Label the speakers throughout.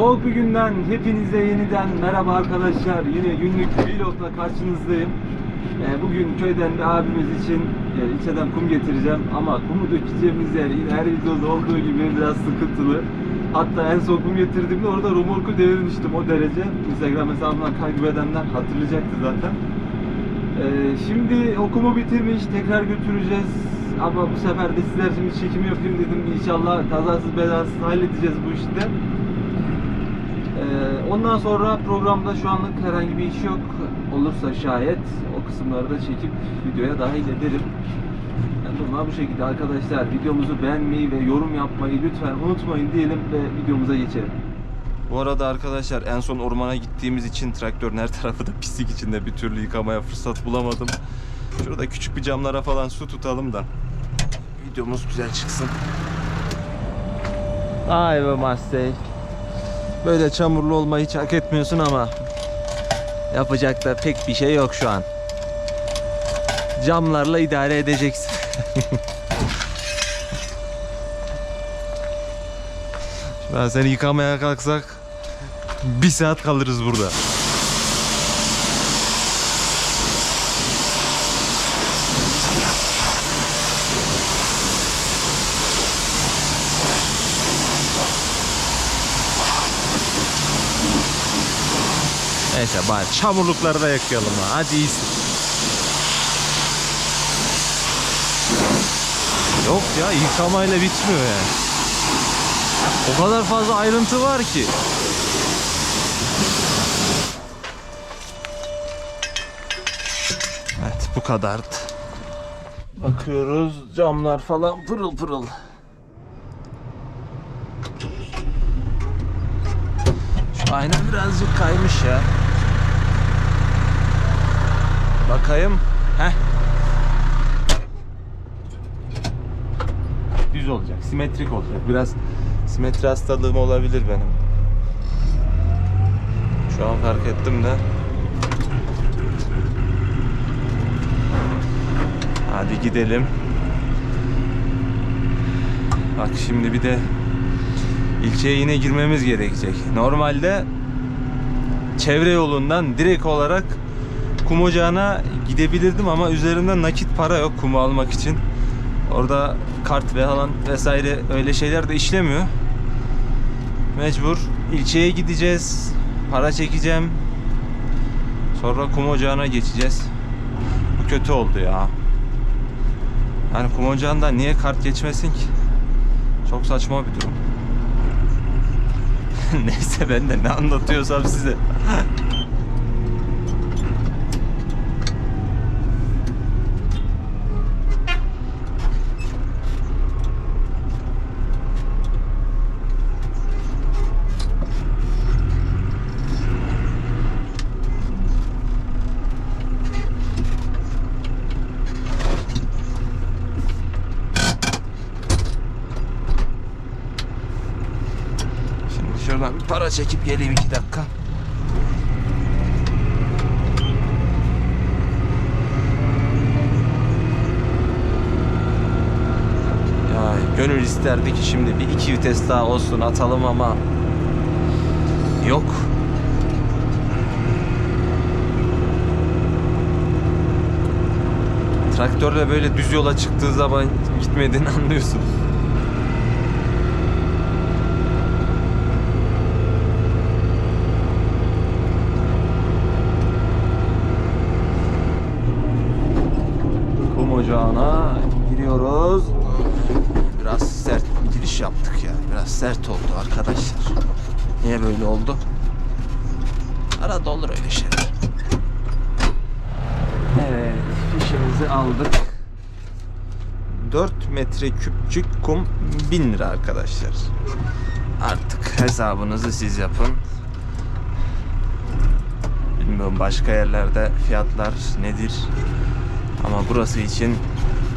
Speaker 1: Soğuk bir günden hepinize yeniden merhaba arkadaşlar. Yine günlük vlogla karşınızdayım. Ee, bugün köyden bir abimiz için e, ilçeden kum getireceğim ama kumu dökeceğimiz yer yine her videoda olduğu gibi biraz sıkıntılı. Hatta en son kum getirdiğimde orada romorku devirmiştim o derece. Instagram hesabından takip edenler hatırlayacaktı zaten. Ee, şimdi okumu bitirmiş, tekrar götüreceğiz. Ama bu sefer de sizler için bir çekim yapayım dedim. İnşallah kazasız belasız halledeceğiz bu işte. Ee, ondan sonra programda şu anlık herhangi bir iş yok. Olursa şayet o kısımları da çekip videoya dahil ederim. Yani durumlar bu şekilde arkadaşlar. Videomuzu beğenmeyi ve yorum yapmayı lütfen unutmayın diyelim ve videomuza geçelim. Bu arada arkadaşlar en son ormana gittiğimiz için traktörün her tarafı da pislik içinde bir türlü yıkamaya fırsat bulamadım. Şurada küçük bir camlara falan su tutalım da videomuz güzel çıksın. Ay be Marseille. Böyle çamurlu olmayı hiç hak etmiyorsun ama yapacak da pek bir şey yok şu an. Camlarla idare edeceksin. Ben seni yıkamaya kalksak bir saat kalırız burada. Neyse bari çamurlukları da yakayalım ha. Hadi iyisin. Yok ya yıkamayla bitmiyor yani. O kadar fazla ayrıntı var ki. Evet bu kadardı. Bakıyoruz camlar falan pırıl pırıl. Şu ayna birazcık kaymış ya. Bakayım. Heh. Düz olacak, simetrik olacak. Biraz simetri hastalığım olabilir benim. Şu an fark ettim de. Hadi gidelim. Bak şimdi bir de ilçeye yine girmemiz gerekecek. Normalde çevre yolundan direkt olarak kum ocağına gidebilirdim ama üzerimde nakit para yok kumu almak için. Orada kart ve falan vesaire öyle şeyler de işlemiyor. Mecbur ilçeye gideceğiz. Para çekeceğim. Sonra kum ocağına geçeceğiz. Bu kötü oldu ya. Yani kum ocağında niye kart geçmesin ki? Çok saçma bir durum. Neyse ben de ne anlatıyorsam size. Şimdi şuradan bir para çekip geleyim iki dakika. Ya gönül isterdi ki şimdi bir iki vites daha olsun atalım ama yok. Traktörle böyle düz yola çıktığı zaman gitmediğini anlıyorsun. kum ocağına giriyoruz. Biraz sert bir giriş yaptık ya. Biraz sert oldu arkadaşlar. Niye böyle oldu? Arada olur öyle şeyler. Evet, fişimizi aldık. 4 metre küpçük kum 1000 lira arkadaşlar. Artık hesabınızı siz yapın. Bilmiyorum başka yerlerde fiyatlar nedir? Ama burası için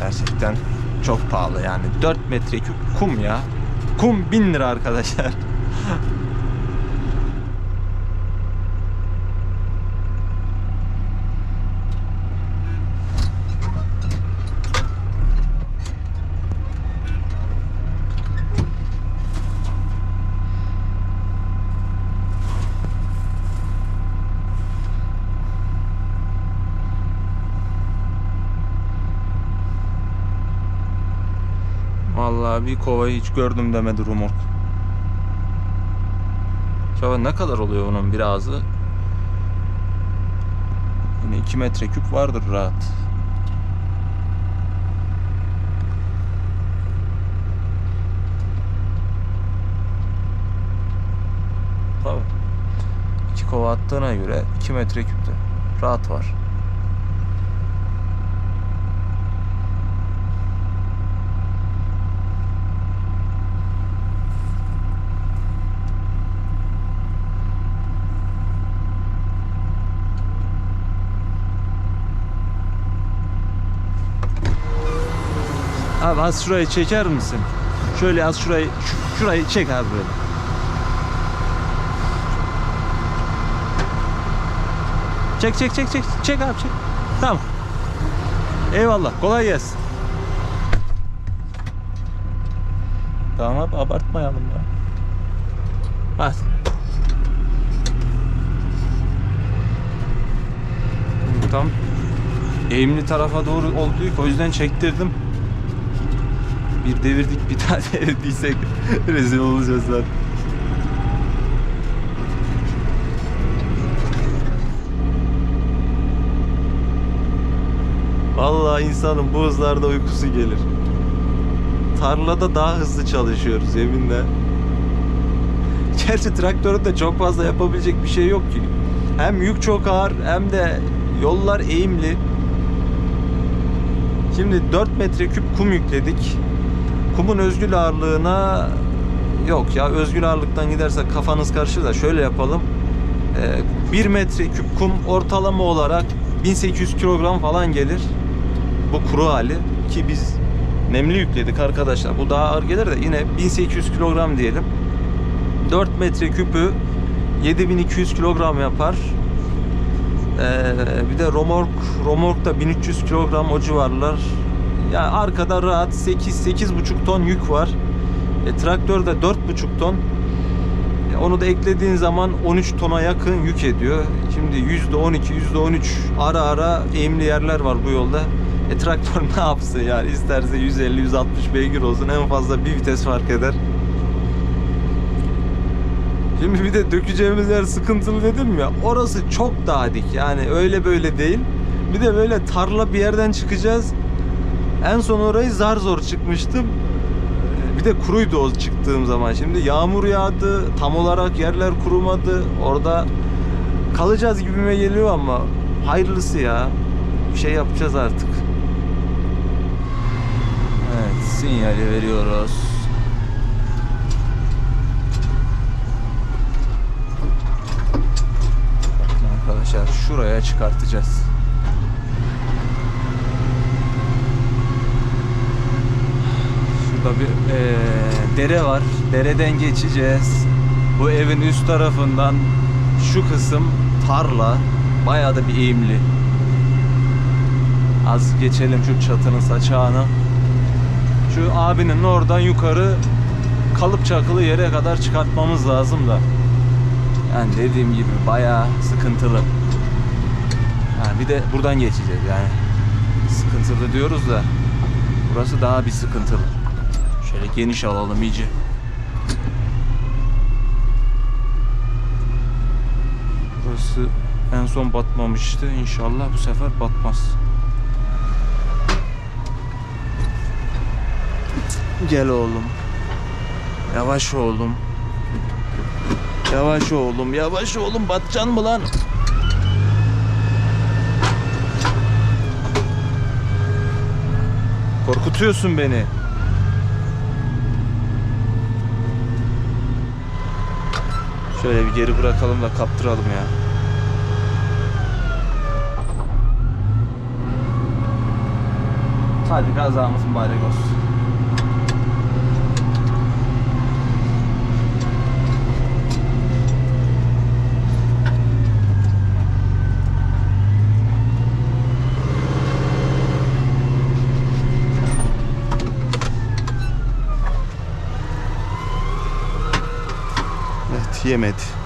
Speaker 1: gerçekten çok pahalı yani 4 metreküp kum ya. Kum 1000 lira arkadaşlar. Vallahi bir kovayı hiç gördüm demedi Rumork. Acaba ne kadar oluyor bunun bir ağzı? Yine 2 metreküp vardır rahat. Tabii. İki kova attığına göre 2 metreküp de rahat var. Abi az şurayı çeker misin? Şöyle az şurayı şu- şurayı çek abi böyle. Çek çek çek çek. Çek abi çek. Tamam. Eyvallah. Kolay gelsin. Tamam abi abartmayalım ya. Hadi. Tam eğimli tarafa doğru olduk. O yüzden çektirdim. Bir devirdik bir daha devirdiysek rezil olacağız zaten. Vallahi insanın bu hızlarda uykusu gelir. Tarlada daha hızlı çalışıyoruz yeminle. Gerçi traktörün de çok fazla yapabilecek bir şey yok ki. Hem yük çok ağır hem de yollar eğimli. Şimdi 4 metreküp kum yükledik. Kumun özgül ağırlığına yok ya özgül ağırlıktan gidersek kafanız karışır da şöyle yapalım. 1 metreküp kum ortalama olarak 1800 kilogram falan gelir. Bu kuru hali ki biz nemli yükledik arkadaşlar. Bu daha ağır gelir de yine 1800 kilogram diyelim. 4 metre küpü 7200 kilogram yapar. Ee, bir de romork, romork da 1300 kilogram o civarlar. Yani arkada rahat 8 8,5 ton yük var. E, traktör de 4,5 ton. E, onu da eklediğin zaman 13 tona yakın yük ediyor. Şimdi %12, %13 ara ara eğimli yerler var bu yolda. E traktör ne yapsın yani isterse 150-160 beygir olsun en fazla bir vites fark eder. Şimdi bir de dökeceğimiz yer sıkıntılı dedim ya. Orası çok daha dik. Yani öyle böyle değil. Bir de böyle tarla bir yerden çıkacağız. En son orayı zar zor çıkmıştım. Bir de kuruydu o çıktığım zaman. Şimdi yağmur yağdı. Tam olarak yerler kurumadı. Orada kalacağız gibime geliyor ama hayırlısı ya. Bir şey yapacağız artık. Evet, sinyali veriyoruz. Arkadaşlar şuraya çıkartacağız. Şurada bir eee, dere var. Dereden geçeceğiz. Bu evin üst tarafından şu kısım tarla. Bayağı da bir eğimli. Az geçelim şu çatının saçağını. Şu abinin oradan yukarı kalıp çakılı yere kadar çıkartmamız lazım da. Yani dediğim gibi bayağı sıkıntılı. Ha, bir de buradan geçeceğiz yani. Sıkıntılı diyoruz da burası daha bir sıkıntılı. Şöyle geniş alalım iyice. Burası en son batmamıştı. İnşallah bu sefer batmaz. Gel oğlum. Yavaş oğlum. Yavaş oğlum, yavaş oğlum. Batacaksın mı lan? Korkutuyorsun beni. Şöyle bir geri bırakalım da kaptıralım ya. Hadi kazamız mübarek olsun. Evet yemedi.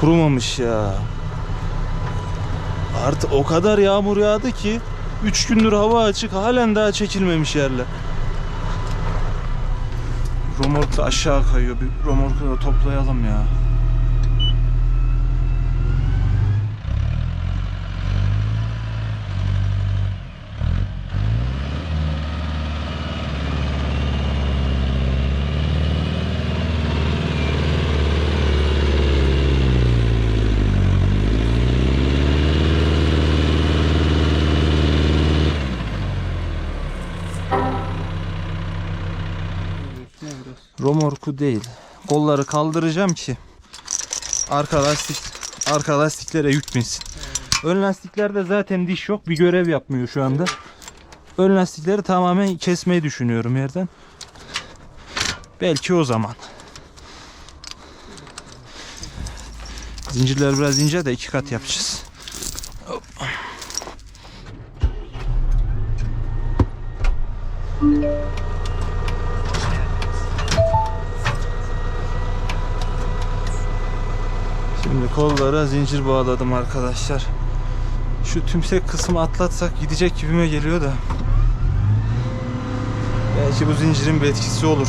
Speaker 2: Kurumamış ya. Artık o kadar yağmur yağdı ki 3 gündür hava açık halen daha çekilmemiş yerler. Romork da aşağı kayıyor. Bir romorku da toplayalım ya. Romorku değil. Kolları kaldıracağım ki arka lastik arka lastiklere yük. Ön lastiklerde zaten diş yok. Bir görev yapmıyor şu anda. Ön lastikleri tamamen kesmeyi düşünüyorum yerden. Belki o zaman. Zincirler biraz ince de iki kat yapacağız. Kollara zincir bağladım arkadaşlar. Şu tümsek kısmı atlatsak gidecek gibime geliyor da. Belki bu zincirin bir etkisi olur.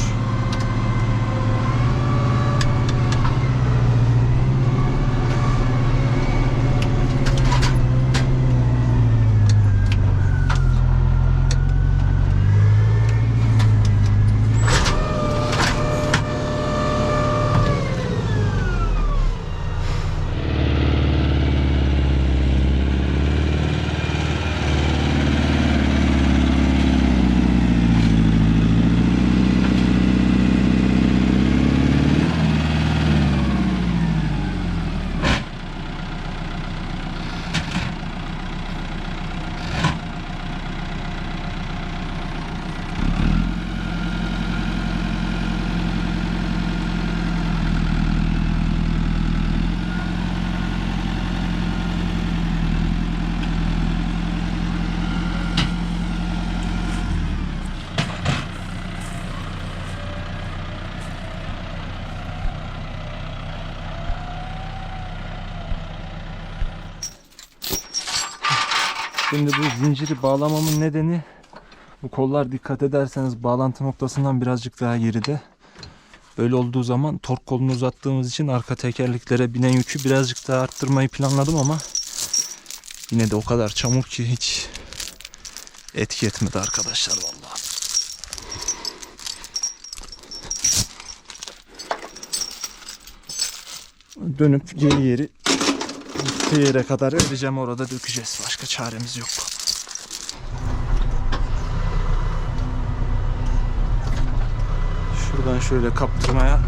Speaker 2: Şimdi bu zinciri bağlamamın nedeni bu kollar dikkat ederseniz bağlantı noktasından birazcık daha geride. Böyle olduğu zaman tork kolunu uzattığımız için arka tekerleklere binen yükü birazcık daha arttırmayı planladım ama yine de o kadar çamur ki hiç etki etmedi arkadaşlar vallahi. Dönüp geri yeri gittiği yere kadar vereceğim orada dökeceğiz. Başka çaremiz yok. Şuradan şöyle kaptırmaya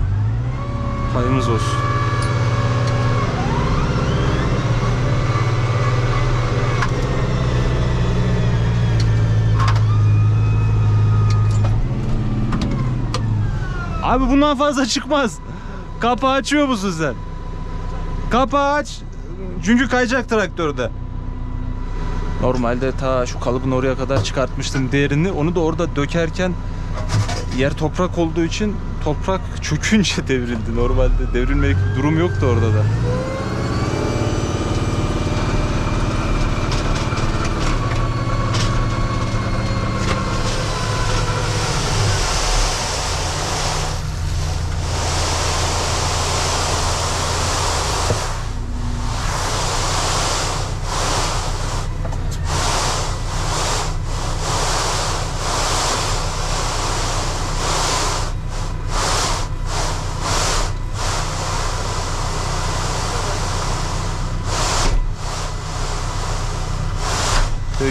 Speaker 2: payımız olsun. Abi bundan fazla çıkmaz. Kapağı açıyor musun sen? Kapağı aç. Çünkü kayacak traktörde. Normalde ta şu kalıbın oraya kadar çıkartmıştım değerini. Onu da orada dökerken yer toprak olduğu için toprak çökünce devrildi. Normalde devrilmelik durum yoktu orada da.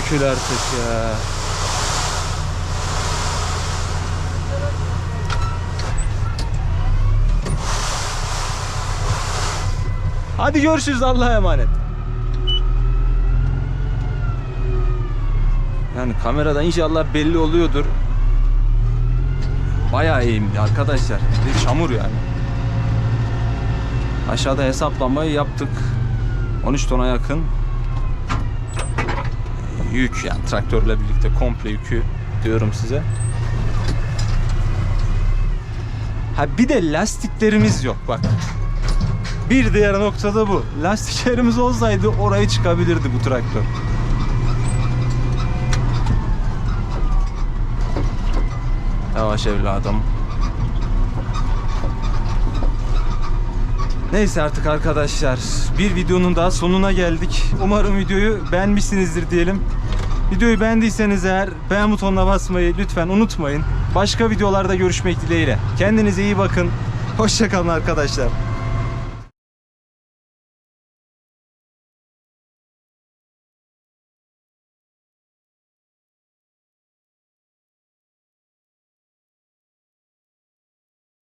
Speaker 2: Dökül artık ya. Hadi görüşürüz Allah'a emanet. Yani kameradan inşallah belli oluyordur. Bayağı eğimli arkadaşlar. Bir çamur yani. Aşağıda hesaplamayı yaptık. 13 tona yakın yük yani traktörle birlikte komple yükü diyorum size. Ha bir de lastiklerimiz yok bak.
Speaker 1: Bir diğer nokta da bu. Lastiklerimiz olsaydı orayı çıkabilirdi bu traktör. Yavaş evladım. Neyse artık arkadaşlar bir videonun daha sonuna geldik. Umarım videoyu beğenmişsinizdir diyelim. Videoyu beğendiyseniz eğer beğen butonuna basmayı lütfen unutmayın. Başka videolarda görüşmek dileğiyle. Kendinize iyi bakın. Hoşçakalın arkadaşlar.